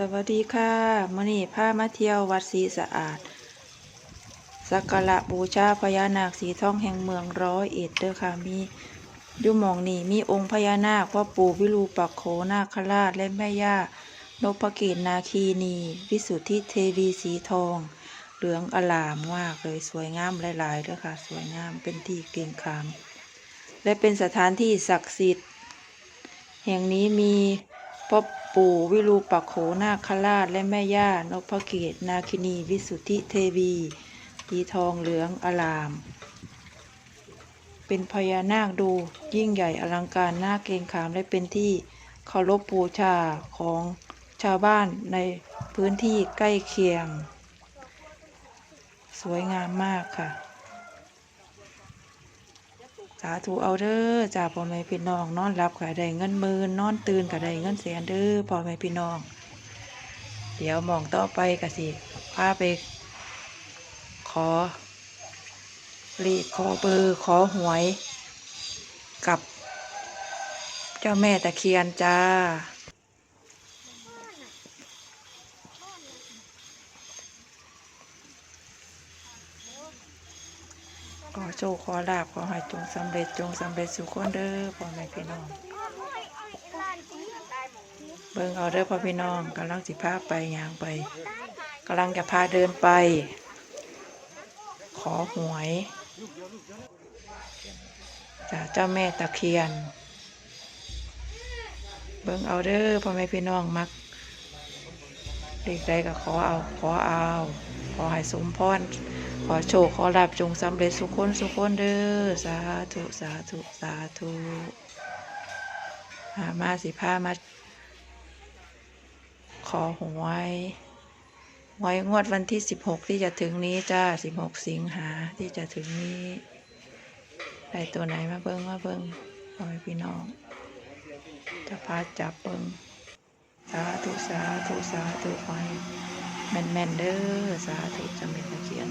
สวัสดีค่ะมื่อนี้พามาเที่ยววัดศรีสะอาด สักการะบูชาพญานาคสีทองแห่งเมืองร้อยเอ็ดเด้อค่ะมีอยู่หมองนี่มีองค์พญานาคพ่อปู่วิรูปักโขนาคราชและแม่ย่านพเกตนาคีนีวิสุทธิเทวีสีทอง เหลืองอลามมากเลยสวยงามหลายๆเด้อค่ะ สวยงามเป็นที่เกรงขามและเป็นสถานที่ศักดิ์สิทธิ์ แห่งนี้มีพ่อ ปู่วิรูปักโขนาคราชและแม่ย่านพเกตนาคินีวิสุทธิเทวีสีทองเหลืองอลาม เป็นพญานาคดูยิ่งใหญ่อลังการน่าเกรงขามและเป็นที่เคารพบูชาของชาวบ้านในพื้นที่ใกล้เคียง สวยงามมากค่ะ สาธุเอาเด้อจ่าพ่อแม่พี่น้องนอนหลับก็ได้เงินหมื่นนอนตื่นก็ได้เงินแสนเด้อพ่อแม่พี่น้อง เดี๋ยวมองต่อไปก็สิพาไป ขอรีขขอเบอร์ขอหวย กับ เจ้าแม่ตะเคียนจ้า อโชคขอลาบขอให้จงสำเร็จจงสำเร็จสุขคนเด้อพ่อแม่พี่น้อง เบิ่งเอาเด้อพ่อพี่น้องกำลังสิพาไปย่างไปกำลังจะพาเดินไป ขอหวยจากเจ้าแม่ตะเคียน เบิ่งเอาเด้อพ่อแม่พี่น้องมักเด็กใดก็ขอเอาขอเอา ขอให้สมพร ขอโชค ขอลาบจงสำเร็จสุขคนสุขคนเด้อสาธุสาธุสาธุามาสิพามา ขอหวยหวยงวดวันที่สิบหกที่จะถึงนี้จ้าสิบหกสิงหาที่จะถึงนี้ได้ตัวไหนมาเบิ้งมาเบิ้งพ่อพี่น้อง จะพาจับเบิ้งสาธุสาธุสาธุขอให้แม่นเด้อสาธุจะเป็นตะเคียน